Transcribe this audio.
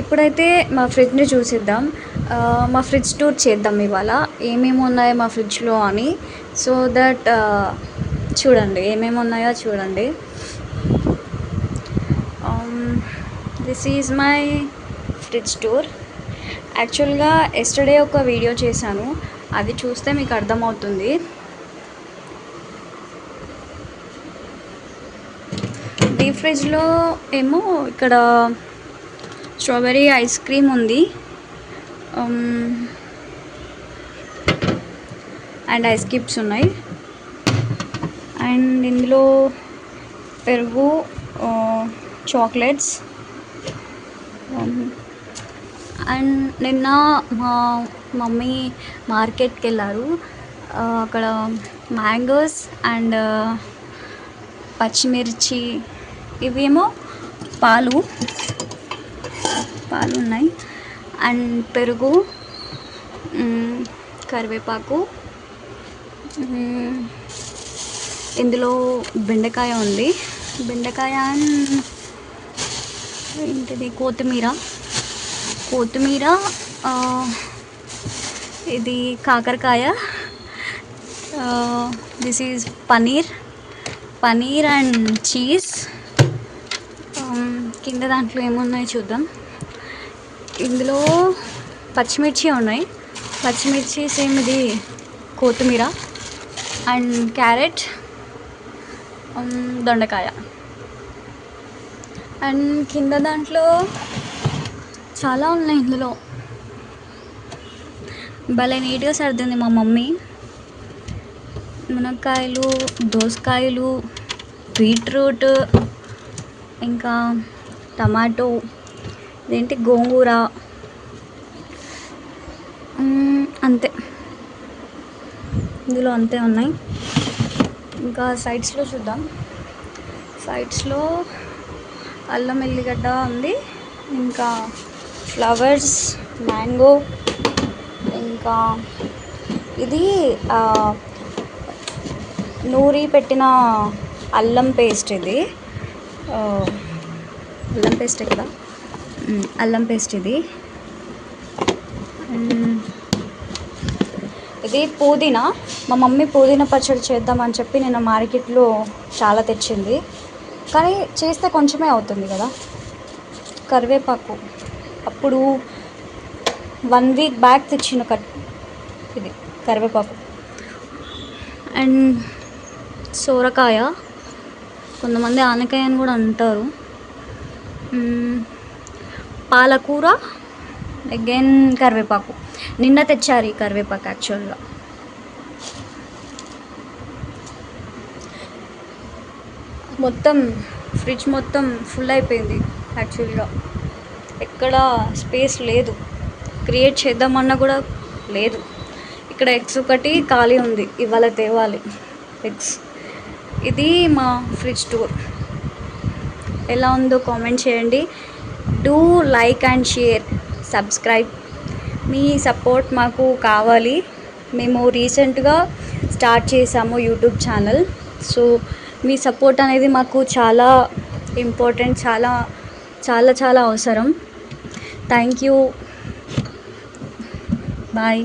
ఇప్పుడైతే మా ఫ్రిడ్జ్ని చూసిద్దాం. మా ఫ్రిడ్జ్ టూర్ చేద్దాం ఇవాళ. ఏమేమి ఉన్నాయి మా ఫ్రిడ్జ్లో అని. సో దట్ చూడండి ఏమేమి ఉన్నాయో చూడండి. This is my fridge tour యాక్చువల్గా ఎస్టర్డే ఒక వీడియో చేశాను. అది చూస్తే మీకు అర్థమవుతుంది. డీప్ ఫ్రిడ్జ్లో ఏమో ఇక్కడ స్ట్రాబెరీ ఐస్ క్రీమ్ ఉంది. అండ్ ఐస్ క్యూబ్స్ ఉన్నాయి. అండ్ ఇందులో పెరుగు uh, చాక్లెట్స్ అండ్ um, నిన్న మా మమ్మీ మార్కెట్కి వెళ్ళారు. Uh, అక్కడ మ్యాంగోస్ అండ్ uh, పచ్చిమిర్చి ఇవేమో పాలు. పాలు ఉన్నాయి అండ్ పెరుగు కరివేపాకు ఇందులో బెండకాయ ఉంది. బెండకాయ అండ్ ఏంటిది? కొత్తిమీర. కొత్తిమీర ఇది కాకరకాయ. This is paneer. Paneer and cheese. కింద దాంట్లో ఏమున్నాయి చూద్దాం. ఇందులో పచ్చిమిర్చి ఉన్నాయి. పచ్చిమిర్చి సేమ్ ఇది కొత్తిమీర అండ్ క్యారెట్ దొండకాయ. అండ్ కింద దాంట్లో చాలా ఉన్నాయి ఇందులో. భలే నీట్గా సర్దింది మా మమ్మీ. మునక్కాయలు దోసకాయలు బీట్రూట్ ఇంకా టమాటో. అదేంటి గోంగూర. అంతే. ఇందులో అంతే ఉన్నాయి. ఇంకా సైడ్స్లో చూద్దాం. సైడ్స్లో అల్లం ఎల్లిగడ్డ ఉంది. ఇంకా ఫ్లవర్స్ మ్యాంగో. ఇంకా ఇది నూరి పెట్టిన అల్లం పేస్ట్ ఇది. అల్లం పేస్ట్ ఇక్కడ అల్లం పేస్ట్ ఇది. ఇది పుదీనా. మా మమ్మీ పుదీనా పచ్చడి చేద్దామని చెప్పి నేను మార్కెట్లో చాలా తెచ్చింది. కానీ చేస్తే కొంచెమే అవుతుంది కదా. కరివేపాకు. అప్పుడు వన్ వీక్ బ్యాక్ తెచ్చిన కట్ ఇది కరివేపాకు. అండ్ సోరకాయ. కొంతమంది ఆనకాయ అని కూడా అంటారు. పాలకూర అగైన్ కరివేపాకు. నిన్న తెచ్చారు ఈ కరివేపాకు యాక్చువల్గా మొత్తం ఫ్రిడ్జ్ మొత్తం ఫుల్ అయిపోయింది యాక్చువల్గా ఎక్కడ స్పేస్ లేదు. క్రియేట్ చేద్దామన్నా కూడా లేదు. ఇక్కడ ఎగ్స్ ఒకటి ఖాళీ ఉంది. ఇవాళ తేవాలి ఎగ్స్ ఇది మా ఫ్రిడ్జ్ టూర్ ఎలా ఉందో కామెంట్ చేయండి. Do like and share subscribe. Me support మాకు కావాలి. మేము రీసెంట్గా స్టార్ట్ చేసాము యూట్యూబ్ ఛానల్. సో మీ సపోర్ట్ అనేది మాకు చాలా ఇంపార్టెంట్ చాలా చాలా చాలా అవసరం. Thank you. బాయ్.